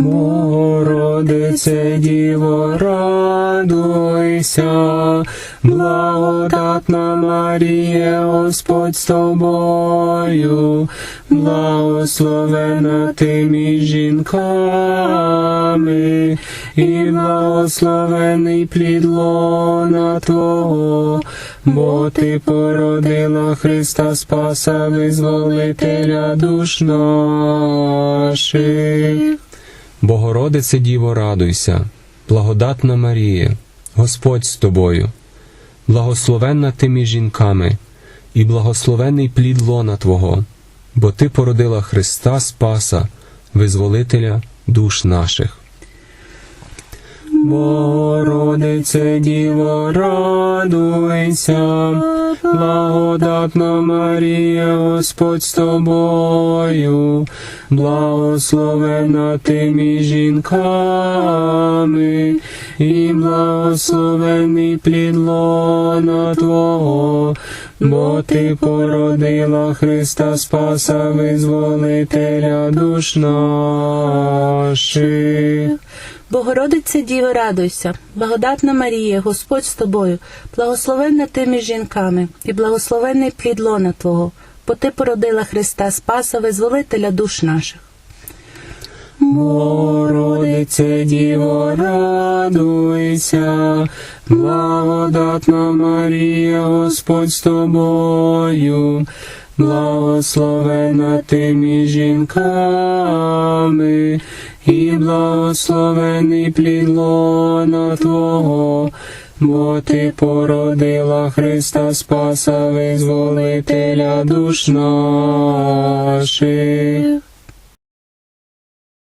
Богородице Діво, радуйся, благодатна Марія, Господь з тобою, благословена ти між жінками, і благословений плід лона Твого, бо ти породила Христа Спаса, визволителя душ наших. Богородице Діво, радуйся, благодатна Марія, Господь з тобою, благословенна ти між жінками, і благословений плід лона Твого, бо ти породила Христа Спаса, визволителя душ наших. Богородице Діво, радуйся, благодатна Марія, Господь з тобою, благословена ти між жінками, і благословений плід лона Твого, бо ти породила Христа Спаса, визволителя душ наших. Богородиця Діво, радуйся, благодатна Марія, Господь з тобою, благословенна ти між жінками, і благословенний плід лона Твого, бо ти породила Христа Спаса, визволителя душ наших. Богородице Діво, радуйся, благодатна Марія, Господь з тобою, благословена ти між жінками, і благословений плід лона Твого, бо ти породила Христа Спаса, визволителя душ наших.